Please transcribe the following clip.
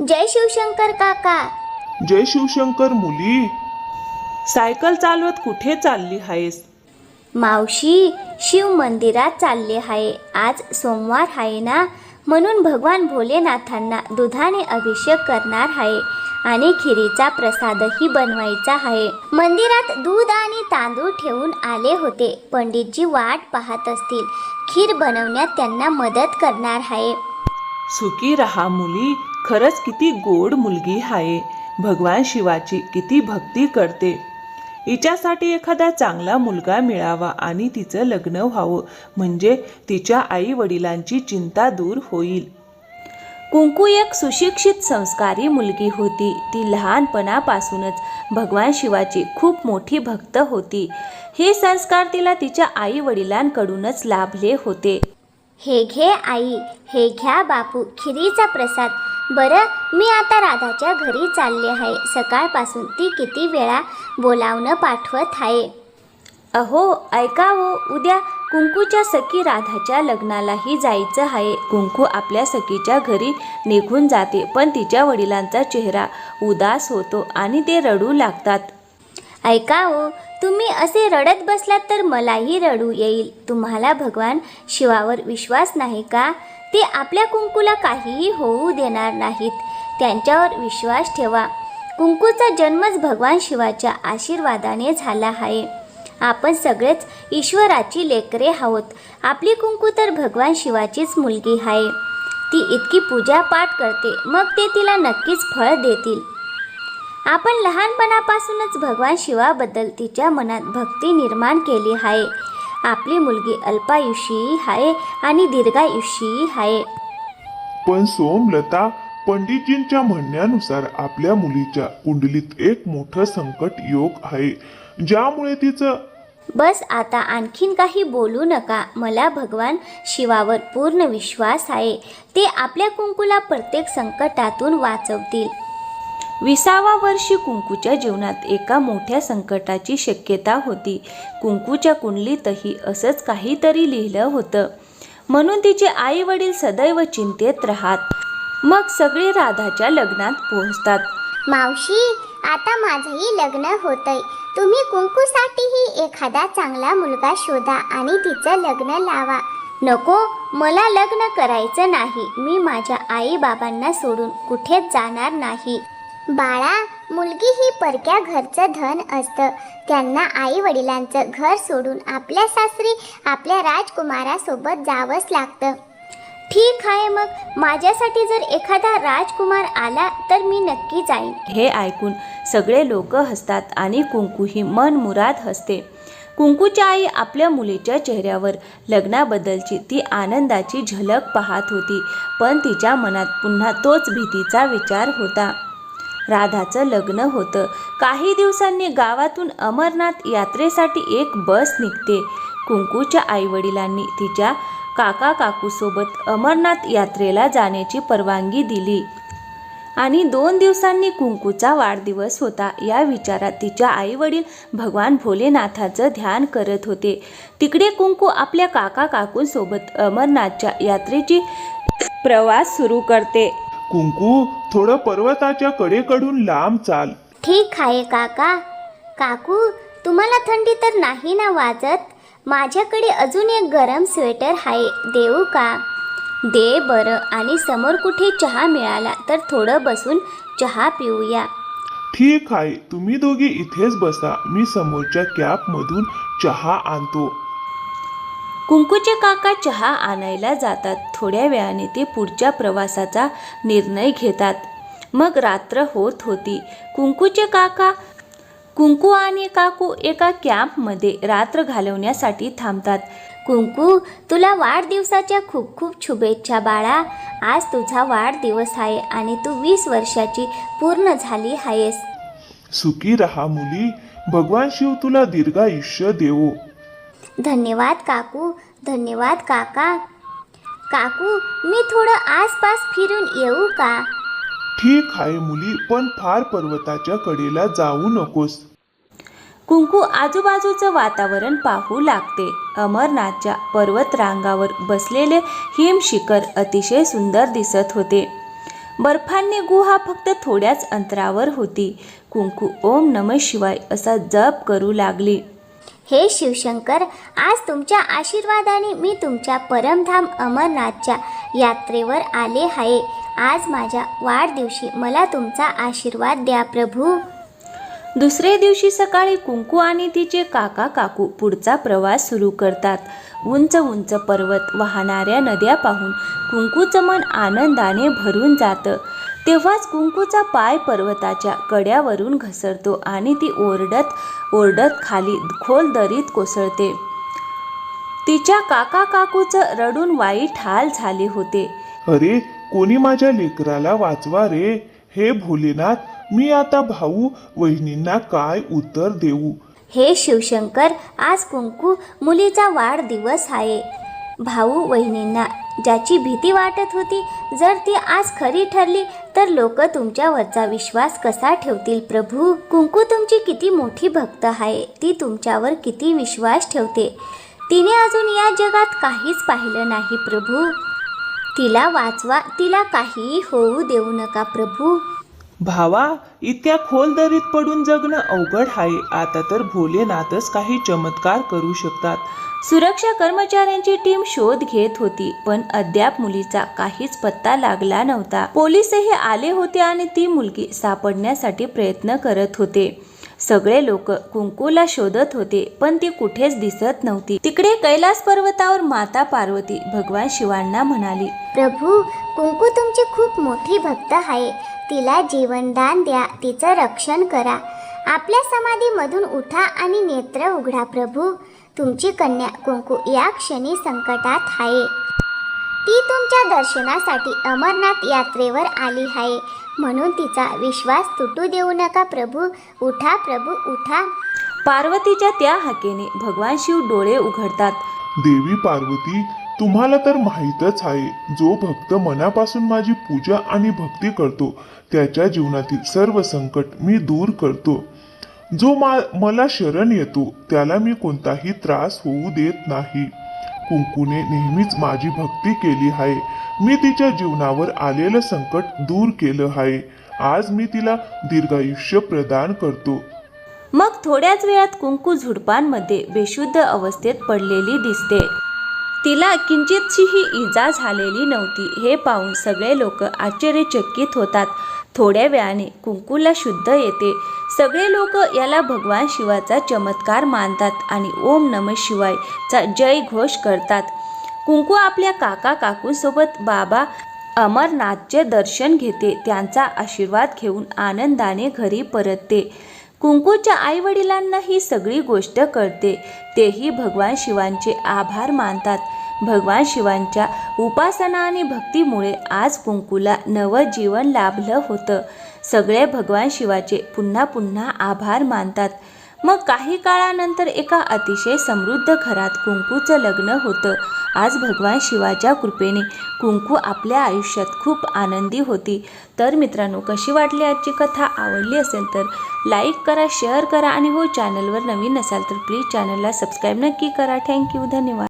जय शिवशंकर काका. जय शिवशंकर मुली. सायकल चालवत कुठे चालली आहेस मावशी शिव मंदिरात चालले आहे आज सोमवार आहे ना? म्हणून भगवान भोलेनाथांना दुधाने अभिषेक करणार आहे आणि खिरीचा प्रसादही बनवायचा आहे मंदिरात दूध आणि तांदूळ ठेवून आले होते. पंडितजी वाट पाहत असतील. खीर बनवण्यात त्यांना मदत करणार आहे सुखी रहा मुली. खरंच किती गोड मुलगी आहे भगवान शिवाची किती भक्ती करते. हिच्यासाठी एखादा चांगला मुलगा मिळावा आणि तिचं लग्न व्हावं म्हणजे तिच्या आई वडिलांची चिंता दूर होईल. कुंकू एक सुशिक्षित संस्कारी मुलगी होती. ती लहानपणापासूनच भगवान शिवाची खूप मोठी भक्त होती. हे संस्कार तिला तिच्या आई वडिलांकडूनच लाभले होते. हे घे आई हे घ्या बापू खिरीचा प्रसाद. बरं मी आता राधाच्या घरी चालले आहे. सकाळपासून ती किती वेळा बोलावणं पाठवत आहे. अहो ऐका हो उद्या कुंकूच्या सखी राधाच्या लग्नालाही जायचं आहे. कुंकू आपल्या सखीच्या घरी निघून जाते पण तिच्या वडिलांचा चेहरा उदास होतो आणि ते रडू लागतात. ऐका हो तुम्ही असे रडत बसलात तर मलाही रडू येईल. तुम्हाला भगवान शिवावर विश्वास नाही का? ते आपल्या कुंकूला काहीही होऊ देणार नाहीत. त्यांच्यावर विश्वास ठेवा. कुंकूचा जन्मच भगवान शिवाच्या आशीर्वादाने झाला आहे. आपण सगळेच ईश्वराची लेकरे आहोत. आपली कुंकू तर भगवान शिवाचीच मुलगी आहे. ती इतकी पूजा पाठ करते मग ते तिला नक्कीच फळ देतील. आपण लहानपणापासूनच भगवान शिवाबद्दल तिच्या मनात भक्ती निर्माण केली आहे. आपली मुलगी अल्पायुषी आहे आणि दीर्घायुषी आहे. पण सोमलता पंडितजींच्या म्हणण्यानुसार आपल्या मुलीच्या कुंडलीत एक मोठं संकट योग आहे. ज्यामुळे तिचं बस आता आणखीन काही बोलू नका. मला भगवान शिवावर पूर्ण विश्वास आहे. ते आपल्या कुंकूला प्रत्येक संकटातून वाचवतील. विसावा वर्षी कुंकूच्या जीवनात एका मोठ्या संकटाची शक्यता होती. कुंकूच्या कुंडलीतही असंच काहीतरी लिहिलं होतं. म्हणून तिचे आई वडील सदैव चिंतेत राहत. मग सगळे राधाच्या लग्नात पोहोचतात. मावशी आता माझंही लग्न होतंय. तुम्ही कुंकूसाठीही एखादा चांगला मुलगा शोधा आणि तिचं लग्न लावा. नको मला लग्न करायचं नाही. मी माझ्या आई बाबांना सोडून कुठेच जाणार नाही. बाळा मुलगी ही परक्या घरचं धन असतं. त्यांना आई वडिलांचं घर सोडून आपल्या सासरी आपल्या राजकुमारासोबत जावंच लागतं. ठीक आहे मग. माझ्यासाठी जर एखादा राजकुमार आला तर मी नक्की जाईन. हे ऐकून सगळे लोक हसतात आणि कुंकू ही मन मनमुराद हसते. कुंकूच्या आई आपल्या मुलीच्या चेहऱ्यावर लग्नाबद्दलची ती आनंदाची झलक पाहत होती पण तिच्या मनात पुन्हा तोच भीतीचा विचार होता. राधाचं लग्न होतं. काही दिवसांनी गावातून अमरनाथ यात्रेसाठी एक बस निघते. कुंकूच्या आईवडिलांनी तिच्या काका काकूसोबत अमरनाथ यात्रेला जाण्याची परवानगी दिली. आणि दोन दिवसांनी कुंकूचा वाढदिवस होता. या विचारात तिच्या आईवडील भगवान भोलेनाथाचं ध्यान करत होते. तिकडे कुंकू आपल्या काका काकूंसोबत अमरनाथच्या यात्रेची प्रवास सुरू करते. कुंकू थोडं पर्वताच्या कडेकडून लांब चाल. ठीक आहे काका. काकू तुम्हाला थंडी तर नाही ना वाजत? माझ्याकडे अजून एक गरम स्वेटर आहे देऊ का? दे बरं आणि समोर कुठे चहा मिळाला तर थोडं बसून चहा पिऊया. ठीक आहे तुम्ही दोघे इथेच बसा. मी समोरच्या कॅबमधून चहा आणतो. कुंकूचे काका चहा आणायला जातात. थोड्या वेळाने ते पुढच्या प्रवासाचा निर्णय घेतात. मग रात्र होत होती. कुंकूचे काका कुंकू आणि काकू एका कॅम्पमध्ये रात्र घालवण्यासाठी थांबतात. कुंकू तुला वाढदिवसाच्या खूप खूप शुभेच्छा बाळा. आज तुझा वाढदिवस आहे आणि तू वीस वर्षाची पूर्ण झाली आहेस. सुखी रहा मुली. भगवान शिव तुला दीर्घायुष्य देवो. धन्यवाद काकू धन्यवाद काका. काकू मी थोडं आसपास फिरून येऊ का? ठीक आहे मुली पण फार पर्वताच्या कडेला जाऊ नकोस. कुंकू आजूबाजूचं वातावरण पाहू लागते. अमरनाथच्या पर्वत रांगावर बसलेले हिमशिखर अतिशय सुंदर दिसत होते. बर्फांनी गुहा फक्त थोड्याच अंतरावर होती. कुंकू ओम नम शिवाय असा जप करू लागली. हे शिवशंकर आज तुमच्या आशीर्वादाने मी तुमच्या परमधाम अमरनाथच्या यात्रेवर आले आहे. आज माझ्या वाढदिवशी मला तुमचा आशीर्वाद द्या प्रभू. दुसरे दिवशी सकाळी कुंकू आणि तिचे काका काकू पुढचा प्रवास सुरू करतात. उंच उंच पर्वत वाहणाऱ्या नद्या पाहून कुंकूचं मन आनंदाने भरून जातं. तेव्हाच कुंकूचा पाय पर्वताच्या कड्यावरून घसरतो आणि ती ओरडत ओरडत खाली खोल दरीत कोसळते. तिच्या काका काकूचं रडून वाईट हाल झाले होते. अरे कोणी माझ्या लेकराला वाचवा रे? हे भोलेनाथ मी आता भाऊ वहिनींना काय उत्तर देऊ? हे शिवशंकर आज कुंकू मुलीचा वाढदिवस आहे. भाऊ वहिनींना ज्याची भीती वाटत होती जर ती आज खरी ठरली तर लोक तुमच्यावरचा विश्वास कसा ठेवतील प्रभू? कुंकू तुमची किती मोठी भक्त आहे ती तुमच्यावर किती विश्वास ठेवते? तिने अजून या जगात काहीच पाहिलं नाही प्रभू. तिला वाचवा तिला काहीही होऊ देऊ नका प्रभू. भावा इतक्या खोल दरीत पडून जगणं अवघड आहे. आता तर भोलेनाथच काही चमत्कार करू शकतात. सुरक्षा कर्मचाऱ्यांची टीम शोध घेत होती पण अद्याप मुलीचा काहीच पत्ता लागला नव्हता. पोलीसही आले होते आणि ती मुलगी सापडण्यासाठी प्रयत्न करत होते. सगळे लोक कुंकूला शोधत होते पण ती कुठेच दिसत नव्हती. तिकडे कैलास पर्वतावर माता पार्वती भगवान शिवांना म्हणाली प्रभू कुंकू तुमची खूप मोठी भक्त आहे. तिला जीवनदान द्या तिचं रक्षण करा. आपल्या समाधीमधून उठा आणि नेत्र उघडा प्रभू. तुमची कन्या कुंकू या क्षणी संकटात आहे. ती तुमच्या दर्शनासाठी अमरनाथ यात्रेवर आली आहे. म्हणून तिचा विश्वास तुटू देऊ नका प्रभू. उठा प्रभू उठा. पार्वतीच्या त्या हाकेने भगवान शिव डोळे उघडतात. देवी पार्वती तुम्हाला तर माहीतच आहे जो भक्त मनापासून माझी पूजा आणि भक्ती करतो त्याच्या जीवनातील सर्व संकट मी दूर करतो. जो मा मला शरण येतो त्याला मी कोणताही त्रास होऊ देत नाही. कुंकूने नेहमीच माझी भक्ती केली आहे. मी तिच्या जीवनावर आलेलं संकट दूर केलं आहे. आज मी तिला दीर्घायुष्य प्रदान करतो. मग थोड्याच वेळात कुंकू झुडपांमध्ये बेशुद्ध अवस्थेत पडलेली दिसते. तिला किंचितशीही इजा झालेली नव्हती. हे पाहून सगळे लोक आश्चर्यचकित होतात. थोड्या वेळाने कुंकूला शुद्ध येते. सगळे लोक याला भगवान शिवाचा चमत्कार मानतात आणि ओम नम शिवायचा जय घोष करतात. कुंकू आपल्या काका काकूंसोबत बाबा अमरनाथचे दर्शन घेते. त्यांचा आशीर्वाद घेऊन आनंदाने घरी परतते. कुंकूच्या आईवडिलांना ही सगळी गोष्ट कळते. तेही भगवान शिवांचे आभार मानतात. भगवान शिवांच्या उपासना आणि भक्तीमुळे आज कुंकूला नवं जीवन लाभलं होतं. सगळे भगवान शिवाचे पुन्हा पुन्हा आभार मानतात. मग काही काळानंतर एका अतिशय समृद्ध घरात कुंकूचं लग्न होतं. आज भगवान शिवाच्या कृपेने कुंकू आपल्या आयुष्यात खूप आनंदी होती. तर मित्रांनो कशी वाटली आजची कथा? आवडली असेल तर लाईक करा शेअर करा आणि हो चॅनलवर नवीन असाल तर प्लीज चॅनलला सबस्क्राईब नक्की करा. थँक्यू धन्यवाद.